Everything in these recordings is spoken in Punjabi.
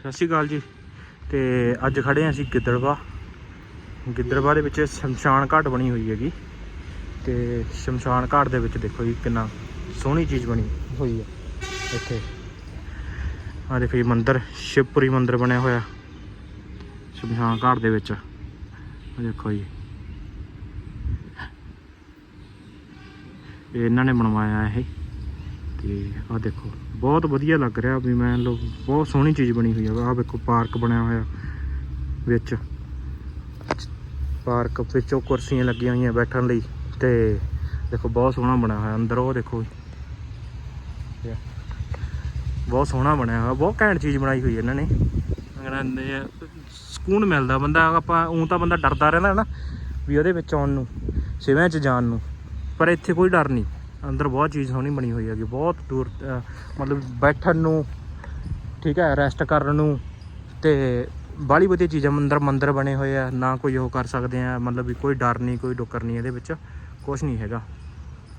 ਸਤਿ ਸ਼੍ਰੀ ਅਕਾਲ ਜੀ। ਤੇ ਅੱਜ ਖੜੇ ਹਾਂ ਅਸੀਂ ਗਿੱਦੜਵਾ ਗਿੱਦੜਵਾ ਦੇ ਵਿੱਚ ਸ਼ਮਸ਼ਾਨ ਘਾਟ ਬਣੀ ਹੋਈ ਹੈਗੀ। ਤੇ ਸ਼ਮਸ਼ਾਨ ਘਾਟ ਦੇ ਵਿੱਚ ਦੇਖੋ ਜੀ ਕਿੰਨਾ ਸੋਹਣੀ ਚੀਜ਼ ਬਣੀ ਹੋਈ ਹੈ ਇੱਥੇ। ਆ ਦੇਖੋ ਜੀ ਮੰਦਿਰ, ਸ਼ਿਵਪੁਰੀ ਮੰਦਿਰ ਬਣਿਆ ਹੋਇਆ। ਸ਼ਮਸ਼ਾਨ ਘਾਟ ਦੇ ਵਿੱਚ। ਦੇਖੋ ਜੀ। ਇਹ ਇਹਨਾਂ ਨੇ ਬਣਵਾਇਆ ਇਹ। ਤੇ ਆ ਦੇਖੋ, ਬਹੁਤ ਵਧੀਆ ਲੱਗ ਰਿਹਾ ਵੀ ਮੈਂ ਲੋ, ਬਹੁਤ ਸੋਹਣੀ ਚੀਜ਼ ਬਣੀ ਹੋਈ ਹੈ ਆਹ ਵੇਖੋ, ਪਾਰਕ ਬਣਿਆ ਹੋਇਆ ਵਿੱਚ। ਪਾਰਕ ਵਿੱਚੋਂ ਕੁਰਸੀਆਂ ਲੱਗੀਆਂ ਹੋਈਆਂ ਬੈਠਣ ਲਈ ਤੇ ਦੇਖੋ, ਬਹੁਤ ਸੋਹਣਾ ਬਣਿਆ ਹੋਇਆ ਅੰਦਰ, ਉਹ ਦੇਖੋ ਬਹੁਤ ਸੋਹਣਾ ਬਣਿਆ ਹੋਇਆ, ਬਹੁਤ ਘੈਂਟ ਚੀਜ਼ ਬਣਾਈ ਹੋਈ ਇਹਨਾਂ ਨੇ। ਕਹਿੰਦੇ ਸਕੂਨ ਮਿਲਦਾ ਬੰਦਾ, ਆਪਾਂ ਉਂ ਤਾਂ ਬੰਦਾ ਡਰਦਾ ਰਹਿੰਦਾ ਨਾ ਵੀ ਉਹਦੇ ਵਿੱਚ ਆਉਣ ਨੂੰ, ਸਿਵਿਆਂ 'ਚ ਜਾਣ ਨੂੰ, ਪਰ ਇੱਥੇ ਕੋਈ ਡਰ ਨਹੀਂ। ਅੰਦਰ ਬਹੁਤ ਚੀਜ਼ ਸੋਹਣੀ ਬਣੀ ਹੋਈ ਹੈਗੀ, ਬਹੁਤ ਦੂਰ ਮਤਲਬ ਬੈਠਣ ਨੂੰ, ਠੀਕ ਹੈ ਰੈਸਟ ਕਰਨ ਨੂੰ ਤੇ ਬਾਲੀ ਵਧੀਆ ਚੀਜ਼ਾਂ ਮੰਦਰ ਮੰਦਰ ਬਣੇ ਹੋਏ ਆ, ਨਾ ਕੋਈ ਉਹ ਕਰ ਸਕਦੇ ਆ, ਮਤਲਬ ਵੀ ਕੋਈ ਡਰ ਨਹੀਂ, ਕੋਈ ਡੁੱਕਰ ਨਹੀਂ ਇਹਦੇ ਵਿੱਚ ਕੁਝ ਨਹੀਂ ਹੈਗਾ।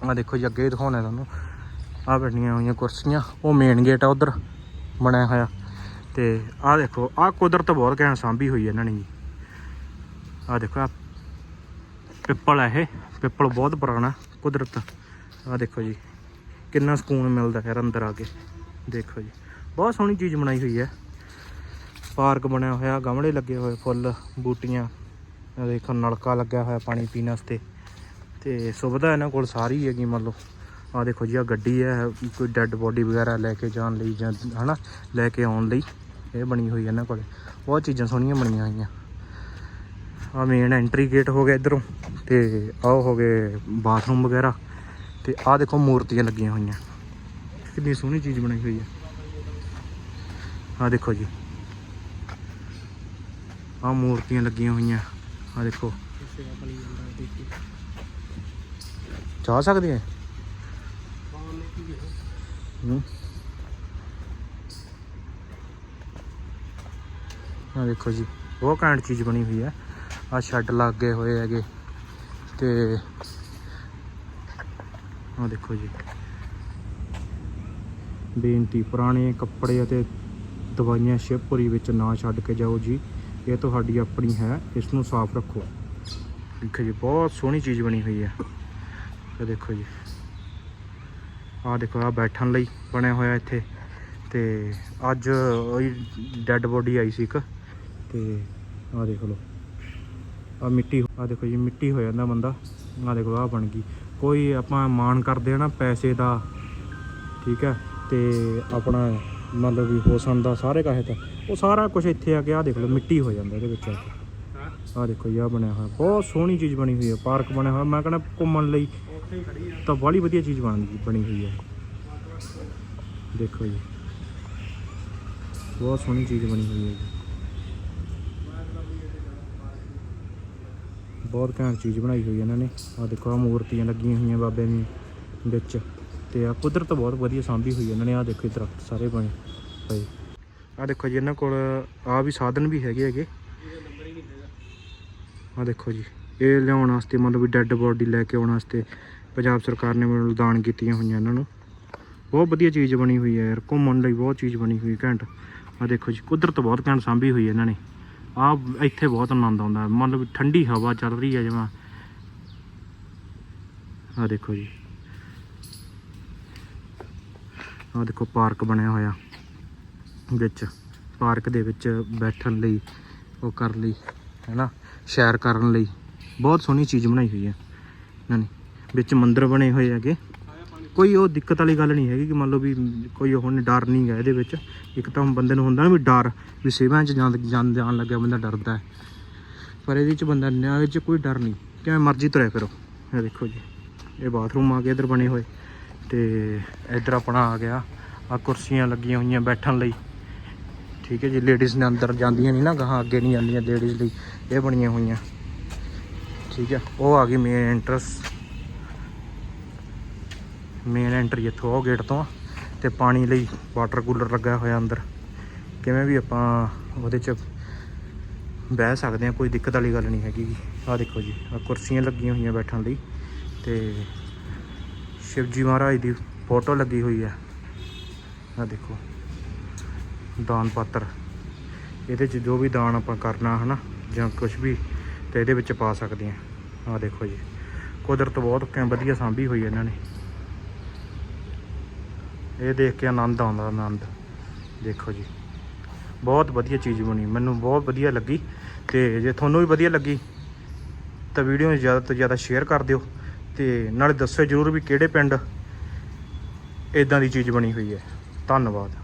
ਆ ਦੇਖੋ ਜੀ, ਅੱਗੇ ਦਿਖਾਉਣਾ ਤੁਹਾਨੂੰ। ਆ ਬੈਠੀਆਂ ਹੋਈਆਂ ਕੁਰਸੀਆਂ, ਉਹ ਮੇਨ ਗੇਟ ਆ ਉਧਰ, ਬਣਿਆ ਹੋਇਆ। ਤੇ ਆ ਦੇਖੋ ਆ ਕੁਦਰਤ ਬਹੁਤ ਘੈਂਟ ਸਾਂਭੀ ਹੋਈ ਇਹਨਾਂ ਨੇ ਜੀ। ਆ ਦੇਖੋ ਆ ਪਿੱਪਲ ਹੈ ਇਹ, ਪਿੱਪਲ ਬਹੁਤ ਪੁਰਾਣਾ ਕੁਦਰਤ। ਆ ਦੇਖੋ ਜੀ, ਕਿੰਨਾ ਸਕੂਨ ਮਿਲਦਾ ਯਾਰ ਅੰਦਰ ਆ ਕੇ। ਦੇਖੋ ਜੀ, ਬਹੁਤ ਸੋਹਣੀ ਚੀਜ਼ ਬਣਾਈ ਹੋਈ ਹੈ। ਪਾਰਕ ਬਣਿਆ ਹੋਇਆ, ਗਮਲੇ ਲੱਗੇ ਹੋਏ, ਫੁੱਲ, ਬੂਟੀਆਂ। ਦੇਖੋ, ਨਲਕਾ ਲੱਗਿਆ ਹੋਇਆ ਪਾਣੀ ਪੀਣ ਵਾਸਤੇ। ਤੇ ਸੁਵਿਧਾ ਇਹਨਾਂ ਕੋਲ ਸਾਰੀ ਹੈਗੀ, ਮੰਨ ਲਓ। ਆ ਦੇਖੋ ਜੀ ਆ ਗੱਡੀ ਹੈ, ਕੋਈ ਡੈੱਡ ਬੋਡੀ ਵਗੈਰਾ ਲੈ ਕੇ ਜਾਣ ਲਈ ਜਾਂ ਹਨਾ, ਲੈ ਕੇ ਆਉਣ ਲਈ ਇਹ ਬਣੀ ਹੋਈ ਇਹਨਾਂ ਕੋਲ। ਬਹੁਤ ਚੀਜ਼ਾਂ ਸੋਹਣੀਆਂ ਬਣੀਆਂ ਹੋਈਆਂ। ਆ ਮੇਨ ਐਂਟਰੀ ਗੇਟ ਹੋ ਗਿਆ ਇਧਰੋਂ, ਤੇ ਆਹ ਹੋ ਗਏ ਬਾਥਰੂਮ ਵਗੈਰਾ। ਤੇ ਆਹ ਦੇਖੋ ਮੂਰਤੀਆਂ ਲੱਗੀਆਂ ਹੋਈਆਂ। ਕਿੰਨੀ ਸੋਹਣੀ ਚੀਜ਼ ਬਣਾਈ ਹੋਈ ਹੈ ਆਹ ਦੇਖੋ ਜੀ। ਆਹ ਮੂਰਤੀਆਂ ਲੱਗੀਆਂ ਹੋਈਆਂ। ਆਹ ਦੇਖੋ। ਜਾ ਸਕਦੇ ਆ? ਹੂੰ। ਆਹ ਦੇਖੋ ਜੀ। ਬਹੁਤ ਕੈਂਟ ਚੀਜ਼ ਬਣੀ ਹੋਈ ਹੈ ਆ ਸ਼ੈੱਡ ਲੱਗੇ ਹੋਏ ਹੈਗੇ। ਤੇ ਆ ਦੇਖੋ ਜੀ। ਬੇਨਤੀ, ਪੁਰਾਣੇ ਕੱਪੜੇ ਅਤੇ ਦਵਾਈਆਂ ਸ਼ਿਵਪੁਰੀ ਵਿੱਚ ਨਾ ਛੱਡ ਕੇ ਜਾਓ ਜੀ। ਇਹ ਤੁਹਾਡੀ ਆਪਣੀ ਹੈ, ਇਸ ਨੂੰ ਸਾਫ਼ ਰੱਖੋ। ਦੇਖੋ ਜੀ, ਬਹੁਤ ਸੋਹਣੀ ਚੀਜ਼ ਬਣੀ ਹੋਈ ਹੈ। ਇਹ ਦੇਖੋ ਜੀ। ਆਹ ਦੇਖੋ ਆ ਬੈਠਣ ਲਈ ਬਣਿਆ ਹੋਇਆ ਇੱਥੇ। ਤੇ ਅੱਜ ਉਹੀ ਡੈੱਡ ਬੋਡੀ ਆਈ ਸੀ ਇੱਕ। ਤੇ ਆਹ ਦੇਖ ਲਓ। ਆ ਮਿੱਟੀ ਆ ਦੇਖੋ ਜੀ, ਮਿੱਟੀ ਹੋ ਜਾਂਦਾ ਬੰਦਾ। ਆ ਦੇਖੋ ਆ ਬਣ ਗਈ। ਕੋਈ ਆਪਾਂ ਮਾਣ ਕਰਦੇ ਆ ਨਾ ਪੈਸੇ ਦਾ, ਠੀਕ ਹੈ, ਤੇ ਆਪਣਾ ਮਤਲਬ ਵੀ ਹੋਸਨ ਦਾ ਸਾਰੇ ਕਾਹੇ ਤਾਂ, ਉਹ ਸਾਰਾ ਕੁਝ ਇੱਥੇ ਆ ਕੇ ਆ ਦੇਖ ਲਓ, ਮਿੱਟੀ ਹੋ ਜਾਂਦਾ ਇਹਦੇ ਵਿੱਚ ਆ ਦੇਖੋ ਜੀ ਆ ਬਣਿਆ ਹੋਇਆ, ਬਹੁਤ ਸੋਹਣੀ ਚੀਜ਼ ਬਣੀ ਹੋਈ ਹੈ, ਪਾਰਕ ਬਣਿਆ ਹੋਇਆ, ਮੈਂ ਕਹਿੰਦਾ ਘੁੰਮਣ ਲਈ ਤਾਂ ਬੜੀ ਵਧੀਆ ਚੀਜ਼ ਬਣ, ਬਣੀ ਹੋਈ ਹੈ। ਦੇਖੋ ਜੀ, ਬਹੁਤ ਸੋਹਣੀ ਚੀਜ਼ ਬਣੀ ਹੋਈ ਹੈ ਜੀ ਬਹੁਤ ਘੈਂਟ ਚੀਜ਼ ਬਣਾਈ ਹੋਈ ਇਹਨਾਂ ਨੇ। ਆ ਦੇਖੋ ਆ ਮੂਰਤੀਆਂ ਲੱਗੀਆਂ ਹੋਈਆਂ ਬਾਬੇ ਦੀ ਵਿੱਚ। ਤੇ ਆ ਕੁਦਰਤ ਬਹੁਤ ਵਧੀਆ ਸਾਂਭੀ ਹੋਈ ਇਹਨਾਂ ਨੇ। ਆ ਦੇਖੋ ਇਹ ਦਰਖਤ ਸਾਰੇ ਬਣੇ ਪਏ। ਆ ਦੇਖੋ ਜੀ, ਇਹਨਾਂ ਕੋਲ ਆ ਵੀ ਸਾਧਨ ਵੀ ਹੈਗੇ ਹੈਗੇ। ਆ ਦੇਖੋ ਜੀ, ਇਹ ਲਿਆਉਣ ਵਾਸਤੇ ਮਤਲਬ ਵੀ ਡੈੱਡ ਬੋਡੀ ਲੈ ਕੇ ਆਉਣ ਵਾਸਤੇ ਪੰਜਾਬ ਸਰਕਾਰ ਨੇ ਮਤਲਬ ਦਾਨ ਕੀਤੀਆਂ ਹੋਈਆਂ ਇਹਨਾਂ ਨੂੰ। ਬਹੁਤ ਵਧੀਆ ਚੀਜ਼ ਬਣੀ ਹੋਈ ਹੈ ਯਾਰ, ਘੁੰਮਣ ਲਈ ਬਹੁਤ ਚੀਜ਼ ਬਣੀ ਹੋਈ, ਘੈਂਟ। ਆ ਦੇਖੋ ਜੀ, ਕੁਦਰਤ ਬਹੁਤ ਘੈਂਟ ਸਾਂਭੀ ਹੋਈ ਇਹਨਾਂ ਨੇ। ਆ ਇੱਥੇ ਬਹੁਤ ਆਨੰਦ ਆਉਂਦਾ। ਮਤਲਬ ਠੰਡੀ ਹਵਾ ਚੱਲ ਰਹੀ ਹੈ ਜਿਵੇਂ। ਆ ਦੇਖੋ ਜੀ। ਆ ਦੇਖੋ ਪਾਰਕ ਬਣਿਆ ਹੋਇਆ। ਵਿੱਚ, ਪਾਰਕ ਦੇ ਵਿੱਚ ਬੈਠਣ ਲਈ, ਉਹ ਕਰ ਲਈ, ਹੈਨਾ? ਸ਼ੈਰ ਕਰਨ ਲਈ। ਬਹੁਤ ਸੋਹਣੀ ਚੀਜ਼ ਬਣਾਈ ਹੋਈ ਹੈ। ਇਹਨਾਂ ਨੇ ਵਿੱਚ ਮੰਦਿਰ ਬਣੇ ਹੋਏ ਹੈਗੇ। ਕੋਈ ਉਹ ਦਿੱਕਤ ਵਾਲੀ ਗੱਲ ਨਹੀਂ ਹੈਗੀ ਕਿ ਮੰਨ ਲਓ ਵੀ ਕੋਈ ਉਹ ਨਹੀਂ ਡਰ ਨਹੀਂ ਹੈ ਇਹਦੇ ਵਿੱਚ। ਇੱਕ ਤਾਂ ਬੰਦੇ ਨੂੰ ਹੁੰਦਾ ਨਾ ਵੀ ਡਰ, ਵੀ ਸੇਵਾਂ 'ਚ ਜਾਣ ਜਾਣ ਲੱਗਿਆ ਬੰਦਾ ਡਰਦਾ ਹੈ। ਪਰ ਇਹਦੇ 'ਚ ਬੰਦਾ ਨਿਆਂ ਵਿੱਚ ਕੋਈ ਡਰ ਨਹੀਂ। ਕਿਵੇਂ ਮਰਜ਼ੀ ਤੁਰਿਆ ਫਿਰੋ। ਇਹ ਦੇਖੋ ਜੀ, ਇਹ ਬਾਥਰੂਮ ਆ ਗਏ ਇਧਰ ਬਣੇ ਹੋਏ। ਤੇ ਇਧਰ ਆਪਣਾ ਆ ਗਿਆ। ਆ ਕੁਰਸੀਆਂ ਲੱਗੀਆਂ ਹੋਈਆਂ ਬੈਠਣ ਲਈ। ਠੀਕ ਹੈ ਜੀ ਲੇਡੀਜ਼ ਨੇ ਅੰਦਰ ਜਾਂਦੀਆਂ ਨਹੀਂ ਨਾ, ਗਾਹਾਂ ਅੱਗੇ ਨਹੀਂ ਜਾਂਦੀਆਂ ਲੇਡੀਜ਼ ਲਈ। ਇਹ ਬਣੀਆਂ ਹੋਈਆਂ। ਠੀਕ ਹੈ, ਉਹ ਆ ਗਈ ਮੇਨ ਐਂਟਰਸ ਮੇਨ ਐਂਟਰੀ ਇੱਥੋਂ ਉਹ ਗੇਟ ਤੋਂ ਆ, ਤੇ ਪਾਣੀ ਲਈ ਵਾਟਰ ਕੂਲਰ ਲੱਗਾ ਹੋਇਆ ਅੰਦਰ। ਕਿਵੇਂ ਵੀ ਆਪਾਂ ਉਹਦੇ 'ਚ ਬਹਿ ਸਕਦੇ ਆ ਕੋਈ ਦਿੱਕਤ ਵਾਲੀ ਗੱਲ ਨਹੀਂ ਹੈਗੀ ਆ ਦੇਖੋ ਜੀ ਆ ਕੁਰਸੀਆਂ ਲੱਗੀਆਂ ਹੋਈਆਂ ਬੈਠਣ ਲਈ, ਤੇ ਸ਼ਿਵਜੀ ਮਹਾਰਾਜ ਦੀ ਫੋਟੋ ਲੱਗੀ ਹੋਈ ਹੈ ਆ ਦੇਖੋ, ਦਾਨ ਪਾਤਰ। ਇਹਦੇ 'ਚ ਜੋ ਵੀ ਦਾਨ ਆਪਾਂ ਕਰਨਾ ਹਨਾ, ਜਾਂ ਕੁਝ ਵੀ, ਤੇ ਇਹਦੇ ਵਿੱਚ ਪਾ ਸਕਦੇ ਆ ਆਹ ਦੇਖੋ ਜੀ, ਕੁਦਰਤ ਬਹੁਤ ਕ- ਵਧੀਆ ਸਾਂਭੀ ਹੋਈ ਇਹਨਾਂ ਨੇ। ਇਹ ਦੇਖ ਕੇ ਆਨੰਦ ਆਉਂਦਾ, ਆਨੰਦ। ਦੇਖੋ ਜੀ। ਬਹੁਤ ਵਧੀਆ ਚੀਜ਼ ਬਣੀ। ਮੈਨੂੰ ਬਹੁਤ ਵਧੀਆ ਲੱਗੀ ਤੇ ਜੇ ਤੁਹਾਨੂੰ ਵੀ ਵਧੀਆ ਲੱਗੀ, ਤਾਂ ਵੀਡੀਓ ਨੂੰ ਜ਼ਿਆਦਾ ਤੋਂ ਜ਼ਿਆਦਾ ਸ਼ੇਅਰ ਕਰ ਦਿਓ ਤੇ ਨਾਲੇ ਦੱਸਿਓ ਜਰੂਰ ਵੀ ਕਿਹੜੇ ਪਿੰਡ ਇਦਾਂ ਦੀ ਚੀਜ਼ ਬਣੀ ਹੋਈ ਹੈ। ਧੰਨਵਾਦ।